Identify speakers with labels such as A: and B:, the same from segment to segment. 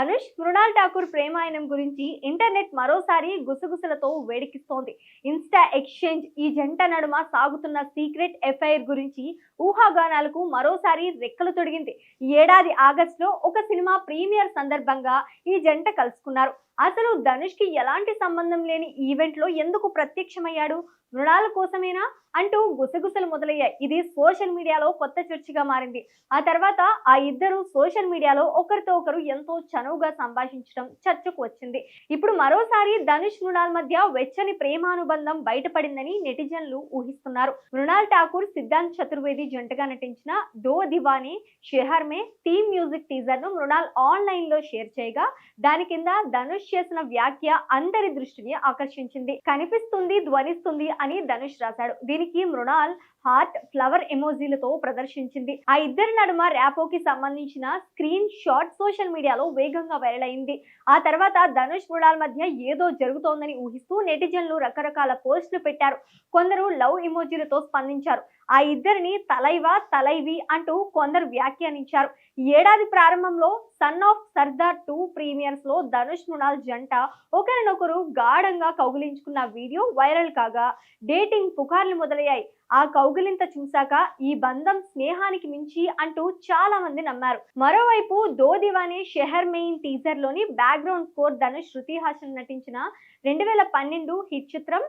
A: ధనుష్ మృణాల్ ఠాకూర్ ప్రేమాయణం గురించి ఇంటర్నెట్ మరోసారి గుసగుసలతో వేడికిస్తోంది Insta exchange ఈ జంట నడుమ సాగుతున్న సీక్రెట్ ఎఫ్ఐఆర్ గురించి ఊహాగానాలకు మరోసారి రెక్కలు తొడిగింది. ఏడాది ఆగస్టులో ఒక సినిమా ప్రీమియర్ సందర్భంగా ఈ జంట కలుసుకున్నారు. అసలు ధనుష్కి ఎలాంటి సంబంధం లేని ఈవెంట్లో ఎందుకు ప్రత్యక్షమయ్యాడు? రుణాల కోసమేనా అంటూ గుసగుసలు మొదలయ్యాయి. ఇది సోషల్ మీడియాలో కొత్త చర్చగా మారింది. ఆ తర్వాత ఆ ఇద్దరు సోషల్ మీడియాలో ఒకరితో ఒకరు ఎంతో చనువుగా సంభాషించడం చర్చకు వచ్చింది. ఇప్పుడు మరోసారి ధనుష్ మృణాల్ మధ్య వెచ్చని ప్రేమానుబంధం బయటపడిందని నెటిజన్లు ఊహిస్తున్నారు. మృణాల్ ఠాకూర్ సిద్ధాంత్ చతుర్వేది జంటగా నటించిన దో దివానీ షెహర్ మే థీమ్ మ్యూజిక్ టీజర్ను మృణాల్ ఆన్లైన్లో షేర్ చేయగా దాని కింద ధనుష్ చేసిన వ్యాఖ్య అందరి దృష్టిని ఆకర్షించింది. కనిపిస్తుంది ధ్వనిస్తుంది అని ధనుష్ రాశాడు. దీనికి మృణాల్ హార్ట్ ఫ్లవర్ ఎమోజీలతో ప్రదర్శించింది. ఆ ఇద్దరి నడుమ ర్యాపోకి సంబంధించిన స్క్రీన్ షాట్ సోషల్ మీడియాలో వేగంగా వైరల్ అయింది. ఆ తర్వాత ధనుష్ మృణాల్ మధ్య ఏదో జరుగుతోందని ఊహిస్తూ నెటిజన్లు రకరకాల పోస్టులు పెట్టారు. కొందరు లవ్ ఇమోజీలతో స్పందించారు. ఆ ఇద్దరిని తలైవా తలైవి అంటూ కొందరు వ్యాఖ్యానించారు. ఏడాది ప్రారంభంలో సన్ ఆఫ్ సర్దార్ టూ ప్రీమియర్స్లో ధనుష్ మృణాల్ జంట ఒకరినొకరు గాఢంగా కౌగిలించుకున్న వీడియో వైరల్ కాగా డేటింగ్ పుకార్లు మొదలయ్యాయి. ఆ కౌగిలింత చూశాక ఈ బంధం స్నేహానికి మించి అంటూ చాలా మంది నమ్మారు. మరోవైపు దో దివానే షెహర్ మెయిన్ టీజర్లోని బ్యాక్గ్రౌండ్ స్కోర్ ధనుష్ శృతి హాసన్ నటించిన రెండు వేల పన్నెండు హిట్ చిత్రం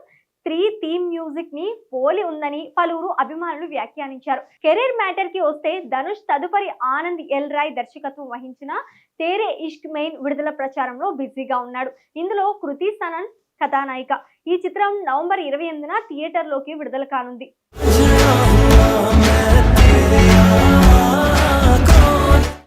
A: త్రీ థీమ్ మ్యూజిక్ని పోలి ఉందని పలువురు అభిమానులు వ్యాఖ్యానించారు. కెరీర్ మ్యాటర్కి వస్తే ధనుష్ తదుపరి ఆనంద్ ఎల్ రాయ్ దర్శకత్వం వహించిన తేరే ఇష్క్ మెయిన్ విడుదల ప్రచారంలో బిజీగా ఉన్నాడు. ఇందులో కృతి సనన్ కథానాయిక. ఈ చిత్రం నవంబర్ ఇరవై ఎనిమిదిన థియేటర్లోకి విడుదల కానుంది.